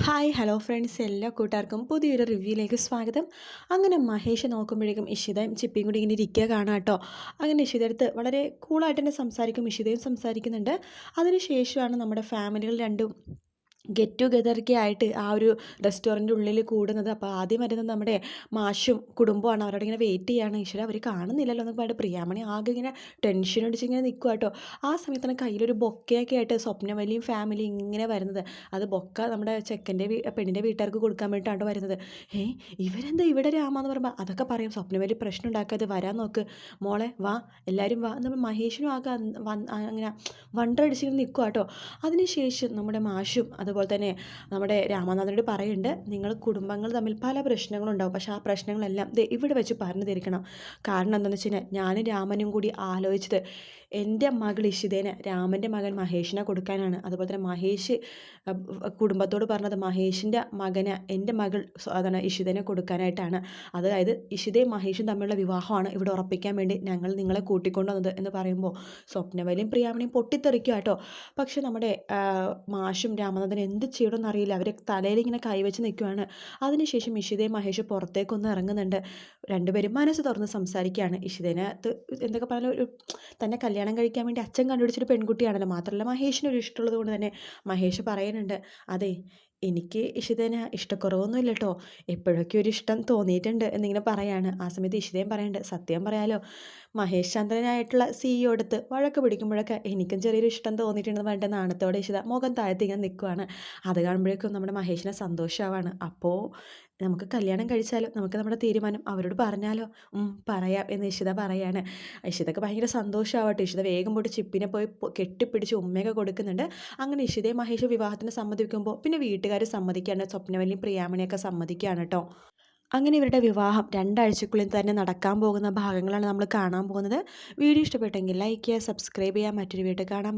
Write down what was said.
Hi hello friends എല്ലാ കൂട്ടുകാർക്കും പുതിയൊരു റിവ്യൂയിലേക്ക് സ്വാഗതം. അങ്ങനെ മഹേഷ് നോക്കുമ്പോഴേക്കും ഇഷിതയും ചിപ്പിയും കൂടി ഇങ്ങനെ ഇരിക്കുക കാണാം കേട്ടോ. അങ്ങനെ ഇഷിത അടുത്ത് വളരെ കൂളായിട്ട് തന്നെ സംസാരിക്കും ഇഷിതയും സംസാരിക്കുന്നുണ്ട്. അതിനുശേഷമാണ് നമ്മുടെ ഫാമിലികൾ രണ്ടും ഗെറ്റ് ടുഗെദറൊക്കെ ആയിട്ട് ആ ഒരു റെസ്റ്റോറന്റ് ഉള്ളിൽ കൂടുന്നത്. അപ്പോൾ ആദ്യം വരുന്നത് നമ്മുടെ മാഷും കുടുംബമാണ് അവരോട് ഇങ്ങനെ വെയിറ്റ് ചെയ്യാണ്. ഈശ്വര അവർ കാണുന്നില്ലല്ലോ എന്നൊക്കെ പറഞ്ഞിട്ട് പ്രിയാമണി ആകെ ഇങ്ങനെ ടെൻഷൻ അടിച്ച് ഇങ്ങനെ നിൽക്കുക കേട്ടോ. ആ സമയത്താണ് കയ്യിലൊരു ബൊക്കയൊക്കെ ആയിട്ട് സ്വപ്നവലിയും ഫാമിലി ഇങ്ങനെ വരുന്നത്. അത് ബൊക്ക നമ്മുടെ ചെക്കന്റെ പെണ്ണിന്റെ വീട്ടുകാർക്ക് കൊടുക്കാൻ വേണ്ടിയിട്ടാണ് വരുന്നത്. ഏ ഇവരെന്താ ഇവിടെ രാമെന്ന് പറയുമ്പോൾ അതൊക്കെ പറയും. സ്വപ്നവലി പ്രശ്നം ഉണ്ടാക്കാതെ വരാൻ നോക്ക്. മോളെ വാ എല്ലാവരും വാ. നമ്മൾ മഹേഷിനും ആകെ അങ്ങനെ വണ്ടർ അങ്ങനെ വണ്ടടിച്ചിങ്ങനെ നിൽക്കുക കേട്ടോ. അതിനുശേഷം നമ്മുടെ മാഷും അതുപോലെ തന്നെ നമ്മുടെ രാമനാഥനോട് പറയുന്നുണ്ട് നിങ്ങൾ കുടുംബങ്ങൾ തമ്മിൽ പല പ്രശ്നങ്ങളുണ്ടാവും. പക്ഷേ ആ പ്രശ്നങ്ങളെല്ലാം ഇവിടെ വെച്ച് പറഞ്ഞു തീർക്കണം. കാരണം എന്താണെന്ന് വെച്ച് കഴിഞ്ഞാൽ ഞാനും രാമനും കൂടി ആലോചിച്ചത് എന്റെ മകൾ ഇഷിതേനെ രാമന്റെ മകൻ മഹേഷിനെ കൊടുക്കാനാണ്. അതുപോലെ തന്നെ മഹേഷ് കുടുംബത്തോട് പറഞ്ഞത് മഹേഷിന്റെ മകന് എന്റെ മകൾ അതാണ് ഇഷിതേനെ കൊടുക്കാനായിട്ടാണ്. അതായത് ഇഷിതയും മഹേഷും തമ്മിലുള്ള വിവാഹമാണ് ഇവിടെ ഉറപ്പിക്കാൻ വേണ്ടി ഞങ്ങൾ നിങ്ങളെ കൂട്ടിക്കൊണ്ടുവന്നത് എന്ന് പറയുമ്പോൾ സ്വപ്നവലിയും പ്രിയാമണിയും പൊട്ടിത്തെറിക്കുക കേട്ടോ പക്ഷേ നമ്മുടെ മാഷും രാമനാഥൻ എന്ത് ചെയ്യണമെന്ന് അറിയില്ല അവർ തലയിൽ ഇങ്ങനെ കൈവച്ച് നിൽക്കുകയാണ് അതിനുശേഷം ഇഷിതയും മഹേഷ് പുറത്തേക്കൊന്ന് ഇറങ്ങുന്നുണ്ട്. രണ്ടുപേരും മനസ്സ് തുറന്ന് സംസാരിക്കുകയാണ്. ഇഷിതേനെ എന്തൊക്കെ പറഞ്ഞാൽ ഒരു തന്നെ കല്യാണം കഴിക്കാൻ വേണ്ടി അച്ഛൻ കണ്ടുപിടിച്ചൊരു പെൺകുട്ടിയാണല്ലോ. മാത്രമല്ല മഹേഷിന് ഒരു ഇഷ്ടമുള്ളത് കൊണ്ട് തന്നെ മഹേഷ് പറയുന്നുണ്ട്. അതെ എനിക്ക് ഇഷിതേനെ ഇഷ്ടക്കുറവൊന്നുമില്ല കേട്ടോ എപ്പോഴൊക്കെ ഒരു ഇഷ്ടം തോന്നിയിട്ടുണ്ട് എന്നിങ്ങനെ പറയാണ്. ആ സമയത്ത് ഇഷിതയും പറയുന്നുണ്ട് സത്യം പറയാലോ മഹേഷ് ചന്ദ്രനായിട്ടുള്ള സിഇഒ അടുത്ത് വഴക്ക് പിടിക്കുമ്പോഴൊക്കെ എനിക്കും ചെറിയൊരു ഇഷ്ടം തോന്നിയിട്ടുണ്ടെന്ന് പറഞ്ഞിട്ട് നാണത്തോടെ ഇഷിത മുഖം താഴ്ത്തി ഇങ്ങനെ നിൽക്കുവാണ് അത് കാണുമ്പോഴേക്കും നമ്മുടെ മഹേഷിനെ സന്തോഷമാവാണ് അപ്പോൾ നമുക്ക് കല്യാണം കഴിച്ചാലോ? നമുക്ക് നമ്മുടെ തീരുമാനം അവരോട് പറഞ്ഞാലോ? പറയാം എന്ന് ഇഷിത പറയാണ്. ഇഷിതക്ക് ഭയങ്കര സന്തോഷമാവട്ടെ ഇഷിത വേഗം പോയിട്ട് ചിപ്പിനെ പോയി കെട്ടിപ്പിടിച്ച് ഉമ്മയൊക്കെ കൊടുക്കുന്നുണ്ട്. അങ്ങനെ ഇഷിതയും മഹേഷ് വിവാഹത്തിന് സമ്മതിക്കുമ്പോൾ പിന്നെ വീട്ടുകാർ സമ്മതിക്കുകയാണ് സ്വപ്നവല്ലിയും പ്രിയാമണിയൊക്കെ സമ്മതിക്കുകയാണ് കേട്ടോ അങ്ങനെ ഇവരുടെ വിവാഹം രണ്ടാഴ്ചക്കുള്ളിൽ തന്നെ നടക്കാൻ പോകുന്ന ഭാഗങ്ങളാണ് നമ്മൾ കാണാൻ പോകുന്നത്. വീഡിയോ ഇഷ്ടപ്പെട്ടെങ്കിൽ ലൈക്ക് ചെയ്യുക സബ്സ്ക്രൈബ് ചെയ്യുക. മറ്റൊരു വീഡിയോ കാണാൻ